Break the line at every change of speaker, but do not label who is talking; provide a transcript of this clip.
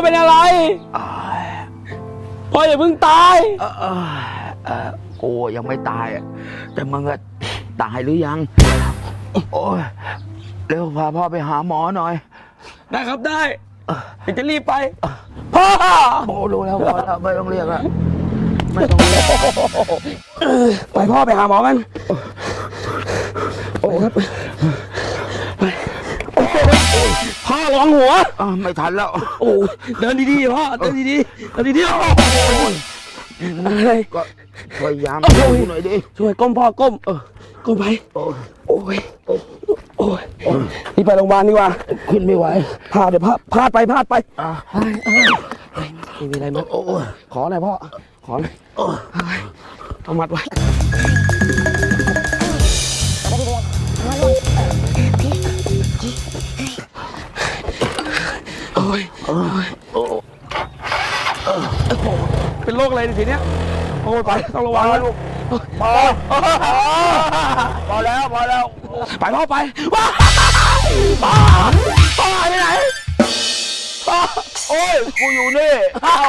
พ่อพ่อเป็นอะไร พ่ออย่าเพิ่งตาย
เออเออเออกูยังไม่ตายอะแต่มึงอะตายหรือยัง โอ้ยเร็วพาพ่อไปหาหมอหน่อย
ได้ครับได้เดี๋ยวจะรีบไป พ่อ
โอ้รู้แล้วพอแล้วไม่ต้องเรียกแล้วไม่ต้องเรียก
ไปพ่อไปหาหมอกัน โอ้ครับไปโอ้โหพ่อ ระวังหัว
อะไม่ทันแล้ว
โอ้เดินดีๆพ่อเดินดีๆเดินดีๆโอ้โหอะไร
ก็พยายาม
โอ้โห
ดูหน่อยดิ
ช่วยก้มพ่อก้มเออก้มไป
โอ้ย
โอ้ยโอ้ยนี่ไปโรงพยาบาลดีกว่า
ขึ้นไม่ไหว
พาเดี๋ยวพลาดพลาดไปพลาดไป
อะ
เฮ้ยเอ้ยเฮ้ยไม่มีอะไรมั้ง
โอ้ย
ขอหน่อยพ่อขอหน่อย
โอ้ย
เฮ้ยเอามัดไว้ โอ้ย
โอ้ยโอ้ย
เป็นโรคอะไรทีเนี้ยโอ้ยไปต้องระวังนะลูก
พอพอแล้วพอแล้ว
ไปพ่อไปว้าวพ่อพ่อหายไปไหนพ่อ
โอ้ยกูอยู่นี่
อ้าว